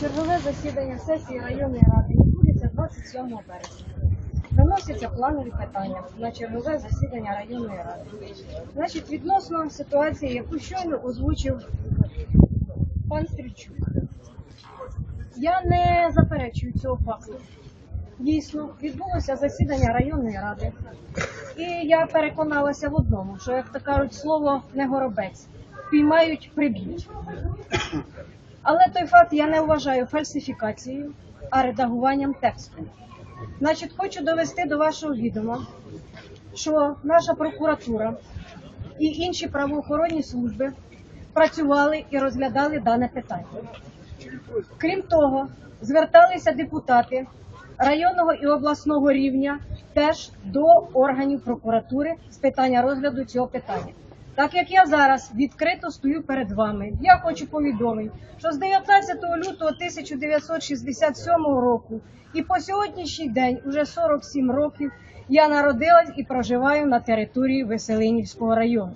Чергове засідання сесії районної ради відбудеться 27 березня. Виносяться планові питання на чергове засідання районної ради. Значить, відносно ситуації, яку щойно озвучив пан Стрільчук. Я не заперечую цього факту. Дійсно, відбулося засідання районної ради. І я переконалася в одному, що, як то кажуть, слово не горобець. Піймають, приб'ють. Але той факт я не вважаю фальсифікацією, а редагуванням тексту. Значить, хочу довести до вашого відома, що наша прокуратура і інші правоохоронні служби працювали і розглядали дане питання. Крім того, зверталися депутати районного і обласного рівня теж до органів прокуратури з питання розгляду цього питання. Так як я зараз відкрито стою перед вами, я хочу повідомити, що з 19 лютого 1967 року і по сьогоднішній день, уже 47 років, я народилась і проживаю на території Веселинівського району.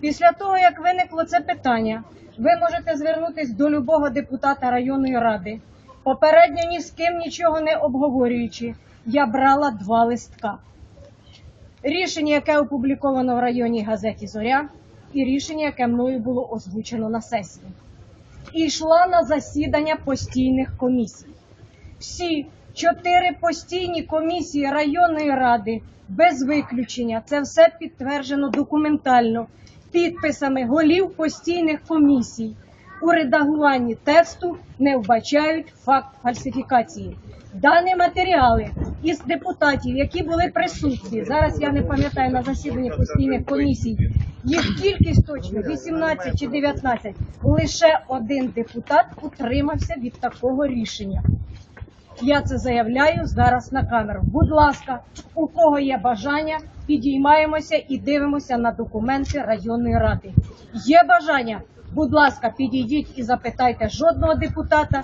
Після того, як виникло це питання, ви можете звернутися до любого депутата районної ради. Попередньо ні з ким нічого не обговорюючи, я брала два листка. Рішення, яке опубліковано в районній газеті Зоря, і рішення, яке мною було озвучено на сесії. І йшла на засідання постійних комісій. Всі чотири постійні комісії районної ради без виключення. Це все підтверджено документально підписами голів постійних комісій. У редагуванні тексту не вбачають факт фальсифікації. Дані матеріали із депутатів, які були присутні, зараз я не пам'ятаю на засіданні постійних комісій, їх кількість точно 18 чи 19. Лише один депутат утримався від такого рішення. Я це заявляю зараз на камеру. Будь ласка, у кого є бажання, підіймаємося і дивимося на документи районної ради. Є бажання, будь ласка, підійдіть і запитайте жодного депутата.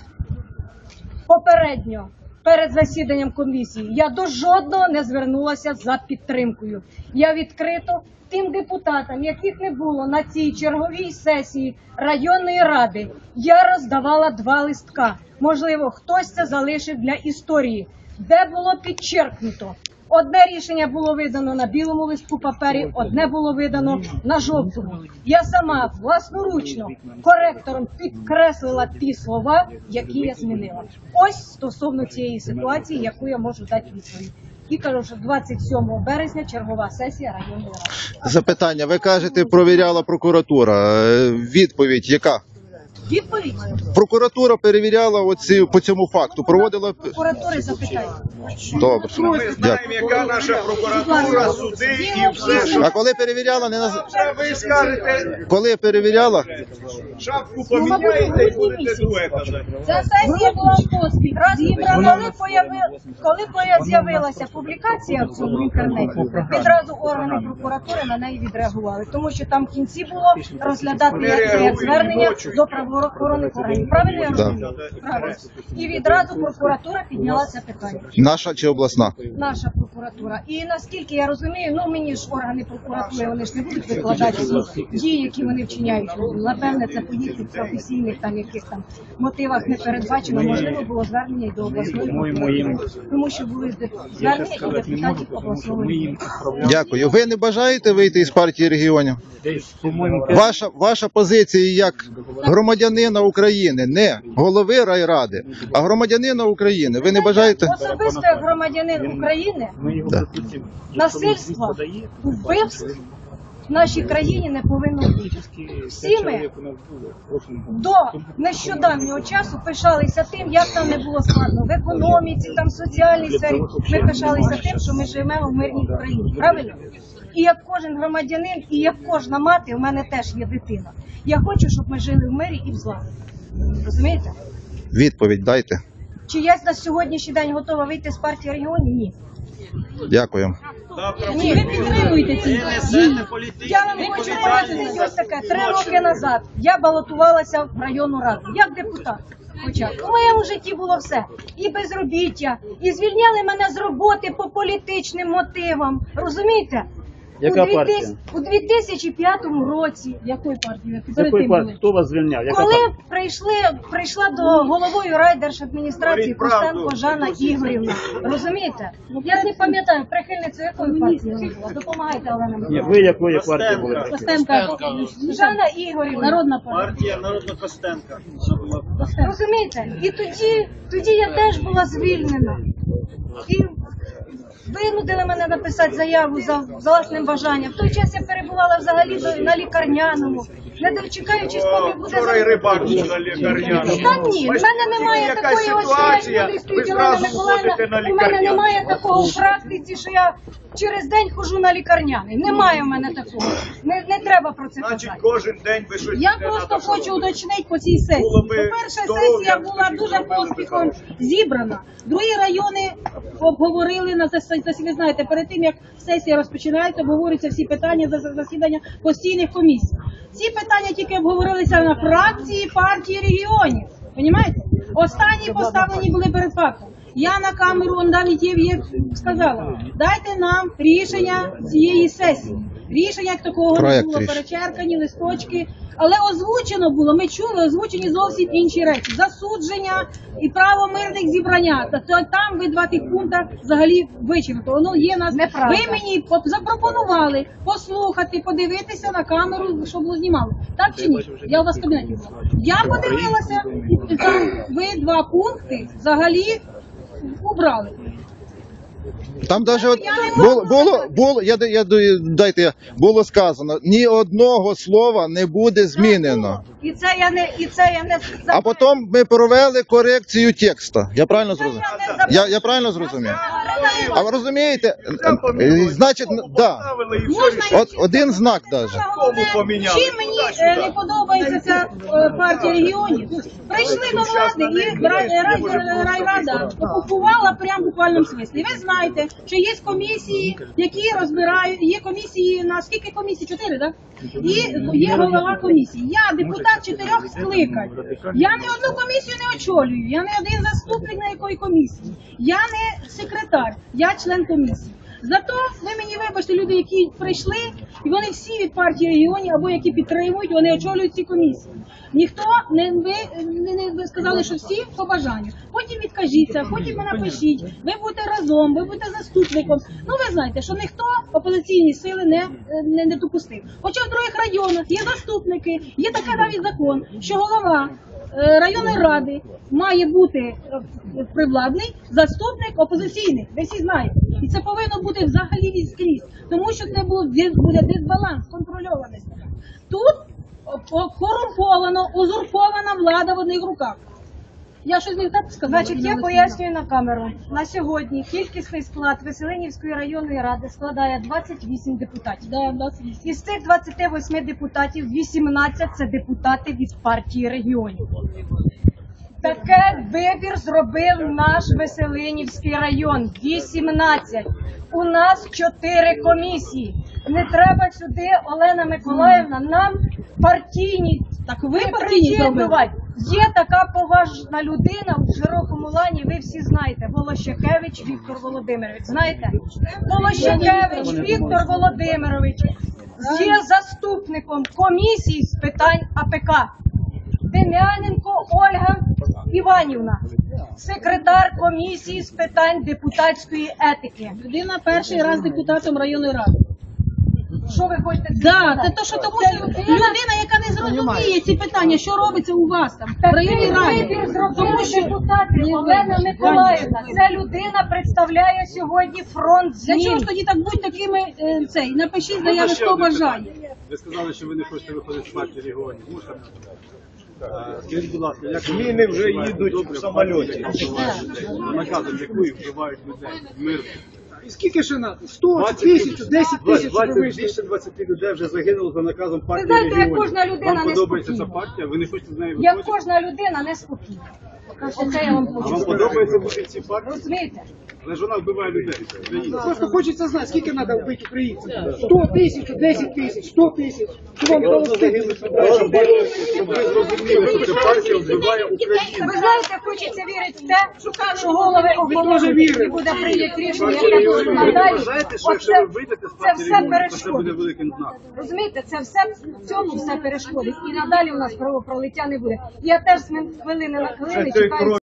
Попередньо перед засіданням комісії я до жодного не звернулася за підтримкою. Я відкрито тим депутатам, яких не було на цій черговій сесії районної ради, я роздавала два листка. Можливо, хтось це залишив для історії, де було підчеркнуто. Одне рішення було видано на білому листку папері, одне було видано на жовтому. Я сама власноручно коректором підкреслила ті слова, які я змінила. Ось стосовно цієї ситуації, яку я можу дати відповідь. І кажу, що 27 березня чергова сесія районної ради. Запитання. Ви кажете, провіряла прокуратура. Е, Відповідь яка? Прокуратура перевіряла оці по цьому факту. Проводила прокуратури запитайте. добре. Ми знаємо, яка наша прокуратура, суди і все, що А коли перевіряла, не наз... Ви скажете, коли перевіряла, шапку поміняєте і будете дуетами. Ця сесія була в поспіль. Раз коли появи- коли з'явилася публікація в цьому інтернеті, відразу органи прокуратури на неї відреагували, тому що там в кінці було розглядати як це звернення до правоохоронних органів. Правильно я Да. розумію? Правильно. І відразу прокуратура підняла це питання. наша чи обласна? Наша прокуратура. І наскільки я розумію, ну мені ж органи прокуратури вони ж не будуть викладати всі дії, які вони вчиняють. Напевне, це по їхніх професійних там яких там мотивах не передбачено. Можливо, було звернення і до обласної прокуратури, тому що були звернення і депутатів обласного рівня. Дякую. Ви не бажаєте вийти із партії регіонів? Ваша ваша позиція як громадянина України, не голови райради, а громадянина України. Ви не бажаєте? особисто як громадянин України Да. насильства, вбивств в нашій країні не повинно бути. Всі ми до нещодавнього часу пишалися тим, як там не було складно в економіці, там в соціальній сфері. Ми пишалися тим, що ми живемо в мирній країні. Правильно? І як кожен громадянин, і як кожна мати, у мене теж є дитина. Я хочу, щоб ми жили в мирі і в злагоді. Розумієте? Відповідь дайте. Чи я на сьогоднішній день готова вийти з партії регіонів? Ні. Дякую. Ні, ви підтримуєте ці дії. Я вам хочу пояснити ось таке. Три роки назад я балотувалася в районну раду як депутат. Хоча у моєму житті було все і безробіття, і звільняли мене з роботи по політичним мотивам. Розумієте? Яка у, 2000 партія? у 2005 році, Якої партії? З Перед якої тим партії? були? Хто вас звільняв? Яка коли партія? прийшли, прийшла до головою райдержадміністрації Говоріть правду. Костенко Жанна Ігорівна, розумієте? Я не пам'ятаю прихильницю якої партії вона була. Допомагайте, Олена Ні, Миколаївна. ви якої партії були? Костенка. Жанна Ігорівна. Народна партія. Партія народна Костенка. Розумієте? І тоді, тоді я теж була звільнена. І винудили мене написати заяву за власним бажанням. В той час я перебувала взагалі на лікарняному, не дочекаючись, поки буде Вчора і рибак був на лікарняному. Та ні, в мене немає такої ось ситуація, як ви стоїть зразу Миколаївна. ходите на У мене лікарняний. немає такого в практиці, що я через день хожу на лікарняний. Немає в мене такого. Не, не треба про це Значить, казати. кожен день ви щось Я не просто надо хочу робити. уточнити по цій сесії. Було би По-перше, здоров'я, сесія була тоді дуже зробили би поспіхом хороше. зібрана. Другі райони обговорили на засіданні. Ви знаєте, перед тим як сесія розпочинається, обговорюються всі питання за за- засідання постійних комісій. Ці питання тільки обговорилися на фракції партії регіонів. Понімаєте? Останні поставлені були перед фактом. Я на камеру он є, сказала, дайте нам рішення цієї сесії. Рішення як такого Проект не було перечеркані листочки, але озвучено було. Ми чули озвучені зовсім інші речі: засудження і право мирних зібрання. Та то там ви два тих пункта взагалі вичерпали. Воно є нас. Неправда. Ви мені по- запропонували послухати, подивитися на камеру, що було знімало. Так чи ні? Я у вас в кабінеті була. Я подивилася, і там ви два пункти взагалі убрали. Там даже от було, було, було я, я, дайте, я- було сказано, ні одного слова не буде змінено. І це я не і це я не А потім ми провели корекцію тексту. Я правильно зрозумів? Я, я правильно зрозумів? А ви розумієте, значить, да. От один знак даже. Чим не подобається ця е, партія регіонів? Прийшли до влади і рай- рай- райрада окупувала прямо в буквальному смислі. Ви знаєте, що є комісії, які розбирають, є комісії на скільки комісій? Чотири, так? І є голова комісії. Я депутат чотирьох скликань. Я не одну комісію не очолюю, я не один заступник на якої комісії. Я не секретар, я член комісії. Зато ви мені вибачте, люди, які прийшли, і вони всі від партії регіонів або які підтримують, вони очолюють ці комісії. Ніхто не ви не, не ви сказали, що всі по бажанню. Потім відкажіться, потім напишіть. Ви будете разом, ви будете заступником. Ну ви знаєте, що ніхто опозиційні сили не, не, не допустив. Хоча в других районах є заступники, є такий навіть закон, що голова е, районної ради має бути е, привладний заступник опозиційний. Ви всі знаєте. І це повинно бути взагалі відскрізь, тому що це буде, дисбаланс, контрольованість. Тут о, корумповано, узурпована влада в одних руках. Я щось не так сказала. Значить, я пояснюю на камеру. На сьогодні кількісний склад Веселинівської районної ради складає 28 депутатів. Да, да, це- Із цих 28 депутатів 18 це депутати від партії регіонів. Таке вибір зробив наш Веселинівський район. 18. У нас 4 комісії. Не треба сюди, Олена Миколаївна, нам партійні Так ви партійні зробили. Є така поважна людина в широкому лані, ви всі знаєте, Волощакевич Віктор Володимирович. Знаєте? Волощакевич Віктор Володимирович є заступником комісії з питань АПК. Дем'яненко Ольга Іванівна, секретар комісії з питань депутатської етики. Людина перший раз депутатом районної ради. Що ви хочете? Да, це то, що тому що людина, яка не зрозуміє ці питання, що робиться у вас там в районній раді. Вибір зробили депутати Олена Миколаївна. Ця людина представляє сьогодні фронт Для чого ж тоді так будь такими е, цей? Напишіть заяви, хто бажає. Ви сказали, що ви не хочете виходити з партії регіонів. Можете? Скажіть, будь ласка, як Зміни вже їдуть в самольоті. наказом якої вбивають людей мирно? І скільки ще на? 100, тисячу, 10 тисяч, щоб 20, вийшли. більше 20 людей вже загинуло за наказом партії знаєте, як регіонів. кожна людина Вам подобається неспокійна. ця партія? Ви не хочете з нею Як виходити? кожна людина неспокійна. Оце я вам А вам подобається бути в цій? Розумієте? Але ж вона вбиває людей. Просто хочеться знати, скільки треба вбити українців. 100 тисяч, 10 тисяч, 100 тисяч. Щоб вам дало стидно. Щоб ви зрозуміли, що ця партія вбиває українців. Ви знаєте, хочеться вірити в те, що голови обмовлять і буде прийнято рішення, яке буде Ви надалі. вважаєте, що якщо Оце- вийдете з це партії все регіонів, то це буде перешкодить. великим знаком. Розумієте, це все в цьому все перешкодить. І надалі у нас кровопролиття не буде. Я теж з хвилини на хвилину principais